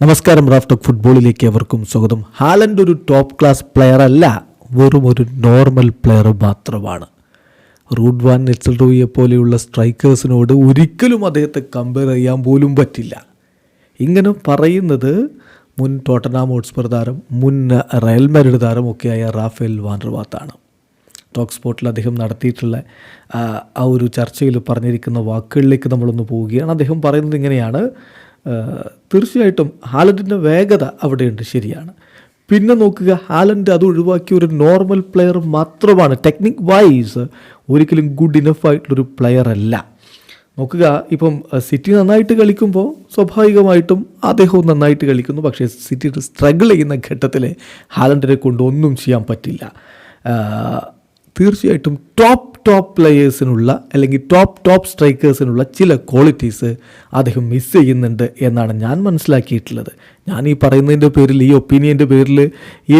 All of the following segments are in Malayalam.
നമസ്കാരം റാഫ്റ്റോക്ക് ഫുട്ബോളിലേക്ക് അവർക്കും സ്വാഗതം. ഹാലൻഡ് ഒരു ടോപ്പ് ക്ലാസ് പ്ലെയർ അല്ല വെറും ഒരു നോർമൽ പ്ലെയർ മാത്രമാണ്. റൂഡ് വാൻ നെച്ചൽറോയെ പോലെയുള്ള സ്ട്രൈക്കേഴ്സിനോട് ഒരിക്കലും അദ്ദേഹത്തെ കമ്പയർ ചെയ്യാൻ പോലും പറ്റില്ല. ഇങ്ങനെ പറയുന്നത് മുൻ ടോട്ടനാം ഹോട്ട്സ്പർ താരം മുൻ റയൽ താരം ഒക്കെയായ റാഫേൽ വാൻഡർവാത്താണ് ടോക്ക് സ്പോട്ടിൽ അദ്ദേഹം നടത്തിയിട്ടുള്ള ആ, ഒരു ചർച്ചയിൽ പറഞ്ഞിരിക്കുന്ന വാക്കുകളിലേക്ക് നമ്മളൊന്ന് പോവുകയാണ്. അദ്ദേഹം പറയുന്നത് ഇങ്ങനെയാണ് തീർച്ചയായിട്ടും ഹാലൻഡിന്റെ വേഗത അവിടെയുണ്ട് ശരിയാണ്. പിന്നെ നോക്കുക ഹാലൻഡ് അത് ഒഴിവാക്കിയ ഒരു നോർമൽ പ്ലെയർ മാത്രമാണ്. ടെക്നിക് വൈസ് ഒരിക്കലും ഗുഡ് ഇനഫ് ആയിട്ടുള്ളൊരു പ്ലെയർ അല്ല. നോക്കുക ഇപ്പം സിറ്റി നന്നായിട്ട് കളിക്കുമ്പോൾ സ്വാഭാവികമായിട്ടും അദ്ദേഹവും നന്നായിട്ട് കളിക്കുന്നു. പക്ഷേ സിറ്റി സ്ട്രഗിൾ ചെയ്യുന്ന ഘട്ടത്തിൽ ഹാലൻഡിനെ കൊണ്ട് ഒന്നും ചെയ്യാൻ പറ്റില്ല. തീർച്ചയായിട്ടും ടോപ്പ് ടോപ്പ് പ്ലെയേഴ്സിനുള്ള അല്ലെങ്കിൽ ടോപ്പ് ടോപ്പ് സ്ട്രൈക്കേഴ്സിനുള്ള ചില ക്വാളിറ്റീസ് അദ്ദേഹം മിസ് ചെയ്യുന്നുണ്ട് എന്നാണ് ഞാൻ മനസ്സിലാക്കിയിട്ടുള്ളത്. ഞാൻ ഈ പറയുന്നതിന്റെ പേരിൽ ഈ ഒപ്പീനിയന്റെ പേരിൽ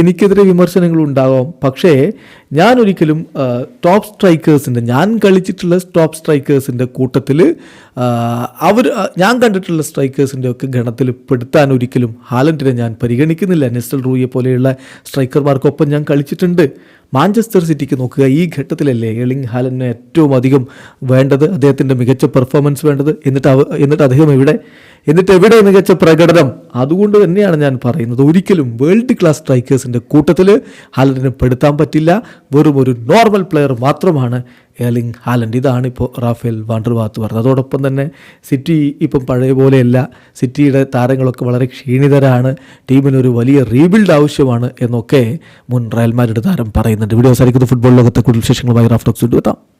എനിക്കെതിരെ വിമർശനങ്ങൾ ഉണ്ടാവാം. പക്ഷേ ഞാൻ ഒരിക്കലും ടോപ്പ് സ്ട്രൈക്കേഴ്സിന്റെ ഞാൻ കളിച്ചിട്ടുള്ള ടോപ്പ് സ്ട്രൈക്കേഴ്സിന്റെ കൂട്ടത്തിൽ അവർ ഞാൻ കണ്ടിട്ടുള്ള സ്ട്രൈക്കേഴ്സിന്റെ ഒക്കെ ഗണത്തിൽ പെടുത്താൻ ഒരിക്കലും ഹാലൻഡിനെ ഞാൻ പരിഗണിക്കുന്നില്ല. നെസ്റ്റൽ റൂയെ പോലെയുള്ള സ്ട്രൈക്കർമാർക്കൊപ്പം ഞാൻ കളിച്ചിട്ടുണ്ട്. മാഞ്ചസ്റ്റർ സിറ്റിക്ക് നോക്കുക ഈ ഘട്ടത്തിലല്ലേ എളിങ് ഹാലന് ഏറ്റവും അധികം വേണ്ടത് അദ്ദേഹത്തിന്റെ മികച്ച പെർഫോമൻസ് വേണ്ടത് എന്നിട്ട് എന്നിട്ട് അദ്ദേഹം എവിടെ എന്നിട്ട് എവിടെ മികച്ച പ്രകടനം? അതുകൊണ്ട് തന്നെയാണ് ഞാൻ പറയുന്നത്. ഒരിക്കലും വേൾഡ് ക്ലാസ് സ്ട്രൈക്കേഴ്സിന്റെ കൂട്ടത്തിൽ ഹാലൻഡിനെ പെടുത്താൻ പറ്റില്ല. വെറും ഒരു നോർമൽ പ്ലെയർ മാത്രമാണ് എർലിംഗ് ഹാലൻഡ്. ഇതാണ് ഇപ്പോൾ റാഫേൽ വാണ്ടർവാത്ത് പറഞ്ഞത്. അതോടൊപ്പം തന്നെ സിറ്റി ഇപ്പം പഴയ പോലെയല്ല. സിറ്റിയുടെ താരങ്ങളൊക്കെ വളരെ ക്ഷീണിതരാണ്. ടീമിനൊരു വലിയ റീബിൽഡ് ആവശ്യമാണ് എന്നൊക്കെ മുൻ റയൽ മാഡ്രിഡ് താരം പറയുന്നുണ്ട്. വീഡിയോ അവസാനിക്കുന്ന. ഫുട്ബോൾ ലോകത്തെ കൂടുതൽ വിശേഷങ്ങളുമായി റാഫ്റ്റോക്സ് എത്താം.